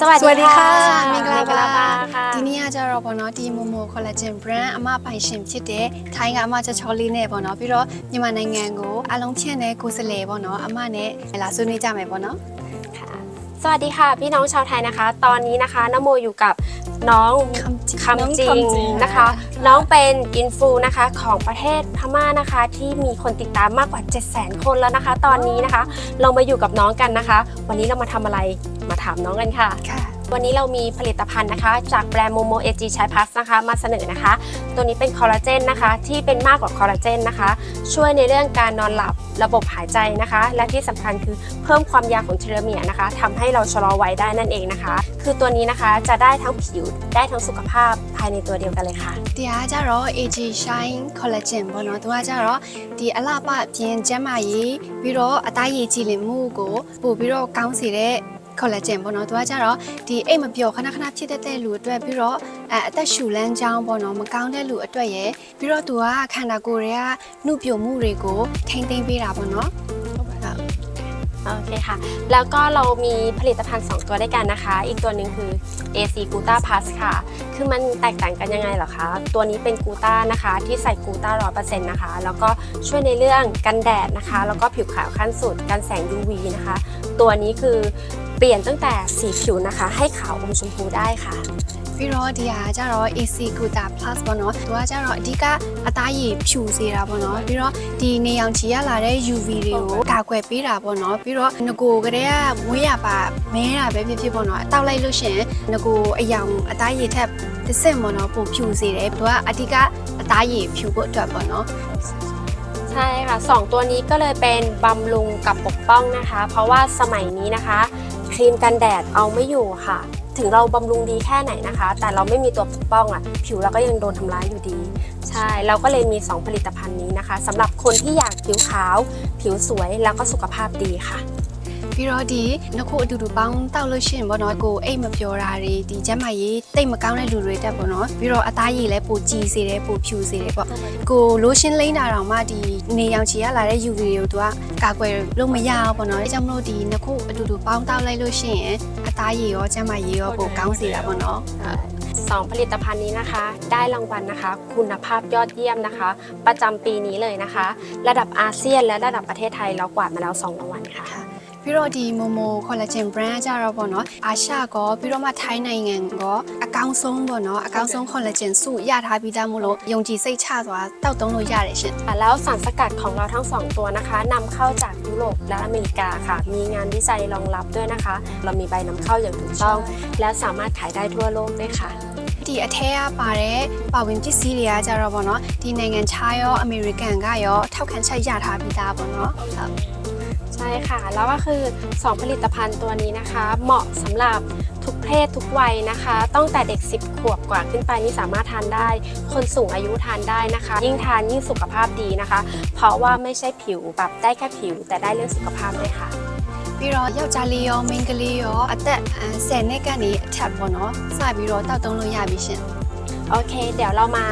สวัส สวัสดี ดีค่ะ ค่ะမင်္ဂလာပါ ค่ะ ဒီနေ့ကကြတော့ပေါ့နော်ဒီ Momo Collagen brand အမပိုင်ရှင်ဖြစ်တဲ့ထိုင်းကအမချောချောလေးနဲ့ပေါ့နော်ပြီးတော့မြန်မာနိုင်ငံကိုအလုံးဖြန့်တဲ့ကိုယ်စားလှယ်ပေါ့နော်အမနဲ့လာဆွေးနွေးကြမယ်ပေါ့နော် สวัสดีค่ะ พี่น้องชาวไทยนะคะ ตอนนี้นะคะนโมอยู่กับน้องคำจริงคำจริน้องงคำจริงนะคะ น้องเป็นอินฟูนะคะของประเทศพม่านะคะ ที่มีคนติดตามมากกว่า7 0 0 0 0 0 คนแล้วนะคะ ตอนนี้นะคะ เรามาอยู่กับน้องกันนะคะ วันนี้เรามาทำอะไรมาถามน้องกันค่ะค่ะ วันนี้เรามีผลิตภัณฑ์นะคะ จากแบรนด์โมโมเอจีชายพัสนะคะ มาเสนอนะคะ ตัวนี้เป็นคอลลาเจนนะคะ ที่เป็นมากกว่าคอลลาเจนนะคะ ช่วยในเรื่องการนอนหลับระบบหายใจนะคะ และที่สำคัญคือเพิ่มความยาวของเทโลเมียร์นะคะทำให้เราชะลอวัยได้นั่นเองนะคะ คือตัวนี้นะคะจะได้ทั้งผิวได้ทั้งสุขภาพภายในตัวเดียวกันเลยค่ะ ဒီအားကြတော့ AG Shine Collagen ပေါ့နော်သူကကြတော့ဒီအလှပပြင်ကျန်းမာရေးပြီးတော့အသားရည်ကြည်လင်မှုကိုပို့ပြီးတော့ကောင်းစေတဲ့ collagen ပေါ့နော်သူကကြတော့ဒီအိတ်မပြောခဏခဏဖြစ်တတ်တဲ့လူအတွက်ပြီးတော့အဲအသက်ရှူလန်းကြောင်းပေါ့နော်မကောင်းတဲ့လူအတွက်ရယ်ပြီးတော့သူကခန္ဓာကိုယ်တွေကနှုတ်ပြိုမှုတွေကိုထိမ့်သိမ်းပေးတာပေါ့နော်ဟုတ်ပါလား โอเคค่ะ แล้วก็เรามีผลิตภัณฑ์ 2 ตัวด้วยกันนะคะ อีกตัวหนึ่งคือ AC g u t a Plus ค่ะ คือมันแตกต่างกันยังไงเหรอคะ ตัวนี้เป็นกูต้านะคะ ที่ใส่กูต้าร้อยเปอร์เซ็นต์นะคะ แล้วก็ช่วยในเรื่องกันแดดนะคะ แล้วก็ผิวขาวขั้นสุด กันแสง UV นะคะ ตัวนี้คือ เปลี่ยนตั้งแต่สีผิวนะคะ ให้ขาวอมชมพูได้ค่ะ ပြီးတော့ဒီဟာကြတော့ AC Guta Plus ပေါ့နော်သူကကြတော့အဓိကအသားရည်ဖြူစေတာပေါ့နော်ပြီးတော့ဒီနေအောင်ချီရလာတဲ့ UV တွေကိုကာကွယ်ပေးတာပေါ့နော်ပြီးတော့ငကိုကလေးကဝင်းရပါမဲတာပဲဖြစ်ဖြစ်ပေါ့နော်တောက်လိုက်လို့ရှရင်ငကိုအယောင်အသားရည်ထက်တစ်ဆင့်ပေါ့နော်ပိုဖြူစေတယ်သူကအဓိကအသားရည်ဖြူဖို့အတွက်ပေါ့နော် ใช่ค่ะสองตัวนี้ก็เลยเป็นบำรุงกับปกป้องนะคะ เพราะว่าสมัยนี้นะคะ ครีมกันแดดเอาไม่อยู่ค่ะ ถึงเราบำรุงดีแค่ไหนนะคะ แต่เราไม่มีตัวปกป้องอะ ผิวเราก็ยังโดนทำร้ายอยู่ดี ใช่ เราก็เลยมี 2 ผลิตภัณฑ์นี้นะคะสำหรับคนที่อยากผิวขาว ผิวสวยแล้วก็สุขภาพดีค่ะ ပြီးတော့ဒီနှစ်ခုအတူတူပေါင်းတောက်လို့ရှိရင်ပေါ့နော်ကိုအိတ်မပြောတာတွေဒီကျန်းမာရေးတိတ်မကောင်းတဲ့လူတွေတက်ပေါ့နော်ပြီးတော့အသားရည်လည်းပိုကြည်စေတယ်ပိုဖြူစေတယ်ပေါ့ကိုလိုရှင်းလိမ့်တာတောင်မှဒီနေရောင်ခြည်ရလာတဲ့ UV တွေကိုသူကကာကွယ်လို့မရအောင်ပေါ့နော်ဒါကြောင့်မလို့ဒီနှစ်ခုအတူတူပေါင်းတောက်လိုက်လို့ရှိရင်အသားရည်ရောကျန်းမာရေးရောပိုကောင်းစေတာပေါ့နော် สองผลิตภัณฑ์นี้นะคะ ได้รางวัลนะคะ คุณภาพยอดเยี่ยมนะคะ ประจำปีนี้เลยนะคะ ระดับอาเซียนและระดับประเทศไทยเรากวาดมาแล้วสองรางวัลค่ะ ပြီးတော့ဒီ Momo Collagen brand ကြတော့ပေါ့နော်အာရှကောပြီးတော့မှထိုင်းနိုင်ငံကောအကောင်းဆုံးပေါ့နော်အကောင်းဆုံး collagen စုရထားပြီးသားမို့လို့ယုံကြည်စိတ်ချစွာတောက်သုံးလို့ရတယ်ရှင် แล้วสารสกัดของเราทั้ง 2 ตัวนะคะนำเข้าจากยุโรปและอเมริกาค่ะ มีงานวิจัยรองรับด้วยนะคะ เรามีใบนำเข้าอย่างถูกต้อง และสามารถขายได้ทั่วโลกด้วยค่ะ ဒီအထက်ကပါတဲ့ပါဝင်ပစ္စည်းတွေကကြတော့ပေါ့နော်ဒီနိုင်ငံခြားရောအမေရိကန်ကရောထောက်ခံချက်ရထားပြီးသားပေါ့နော်ဟုတ် ใช่ค่ะ แล้วก็คือ 2 ผลิตภัณฑ์ตัวนี้นะคะ เหมาะสำหรับทุกเพศทุกวัยนะคะตั้งแต่เด็ก 10 ขวบกว่าขึ้นไปนี่สามารถทานได้ คนสูงอายุทานได้นะคะ ยิ่งทานยิ่งสุขภาพดีนะคะ เพราะว่าไม่ใช่ผิวแบบได้แค่ผิว แต่ได้เรื่องสุขภาพด้วยค่ะ ပြီးတော့ယောက်ျားလေးရောမိန်းကလေးရောအသက်10နှစ်ကနေအထက်ပေါ့နော်စပြီးတော့တောက်သုံးလို့ရပြီရှင် โอเค เดี๋ยวเรามา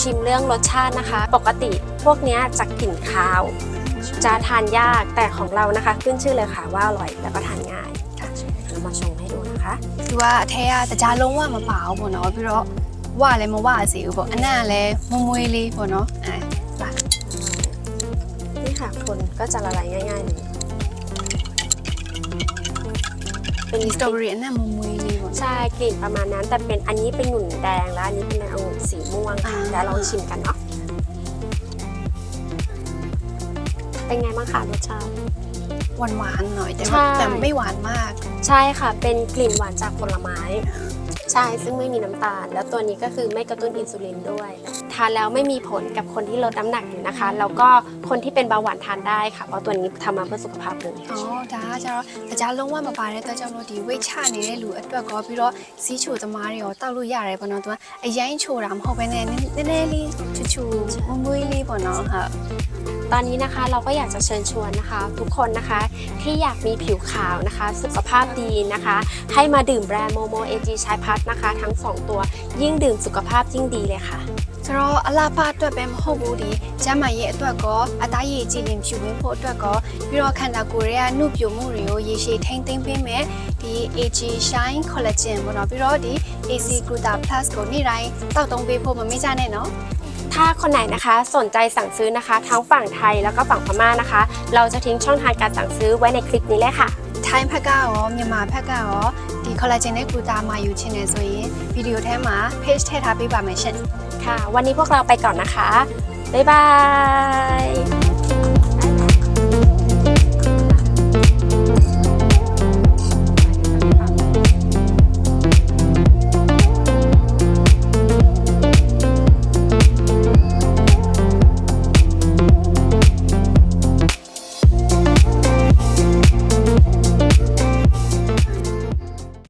ชิมเรื่องรสชาตินะคะ ปกติพวกเนี้ยจะกลิ่นคาว จะทานยากแต่ของเรานะคะ ขึ้นชื่อเลยค่ะว่าอร่อยแล้วก็ทานง่ายค่ะเรามาชงให้ดูนะคะคือว่าเทียแต่จานลงว่ามาเปล่าบ่เนาะพี่เราะว่าอะไรมาว่าสิบ่อันน่าเลยมมวยลีบ่เนาะอะนี่ค่ะคนก็จะละลายง่ายๆเลยเป็นสตรอเบอรี่นน่ามมวยลีบ่ใช่กลิ่นประมาณนั้นแต่เป็นอันนี้เป็นหนุ่นแดงแล้วอันนี้เป็นองุ่นสีม่วงค่ะเดี๋ยวลองชิมกันเนาะ เป็นไงบ้างคะรสชาติ หวานหวานๆหน่อยแต่ ใช่ ว่าแต่ไม่หวานมาก ใช่ค่ะ เป็นกลิ่นหวานจากผลไม้ ใช่ ซึ่งไม่มีน้ำตาล แล้วตัวนี้ก็คือไม่กระตุ้นอินซูลินด้วย ทานแล้วไม่มีผลกับคนที่ลดน้ำหนักอยู่นะคะ แล้วก็คนที่เป็นเบาหวานทานได้ค่ะ เพราะตัวนี้ทำมาเพื่อสุขภาพเลย อ๋อဒါကကျတော့တကြားလုံးဝမပါတဲ့အတွက်ကြောင့်မလို့ဒီဝိတ်ချနေတဲ့လူအတွက်ကောပြီးတော့စီးချိုသမားတွေရောတောက်လို့ရတယ်ပေါ့နော်သူကအရင်ချိုတာမဟုတ်ဘဲနဲ့နည်းနည်းလေးချူချူမမွေးလေးပေါ့နော်ဟုတ် ตอนนี้นะคะเราก็อยากจะเชิญชวนนะคะ ทุกคนนะคะที่อยากมีผิวขาวนะคะ สุขภาพดีนะคะ ให้มาดื่มแบรนด์โมโมเอจีชายพัทนะคะ ทั้ง 2 ตัวยิ่งดื่มสุขภาพยิ่งดีเลยค่ะ ဆိုတော့အလားပါအတွက်ပဲမဟုတ်ဘူးဒီကျန်းမာရေးအတွက်ကောအသားရည်ကြည်လင်ဖြူဝင်းဖို့အတွက်ကောပြီးတော့ခန္ဓာကိုယ်ရဲ့နှုတ်ပြမှုတွေကိုရေရှည်ထိန်းသိမ်းပေးမယ်ဒီ AG Shine Collagen ပေါ့နော်ပြီးတော့ဒီ AC Gluta Plus ကိုနေ့တိုင်းတောက်သုံးပေးဖို့မမေ့ကြနဲ့နော် ถ้าคนไหนนะคะสนใจสั่งซื้อนะคะ ทั้งฝั่งไทยแล้วก็ฝั่งพม่านะคะ เราจะทิ้งช่องทางการสั่งซื้อไว้ในคลิปนี้เลยค่ะ ထိုင်းဘက်ကရောမြန်မာဘက်ကရောဒီ collagen နဲ့ gluta မှာယူချင်တယ်ဆိုရင်ဗီဒီယိုထဲမှာ page ထည့်ထားပေးပါမယ်ရှင် ค่ะ วันนี้พวกเราไปก่อนนะคะ บ๊ายบาย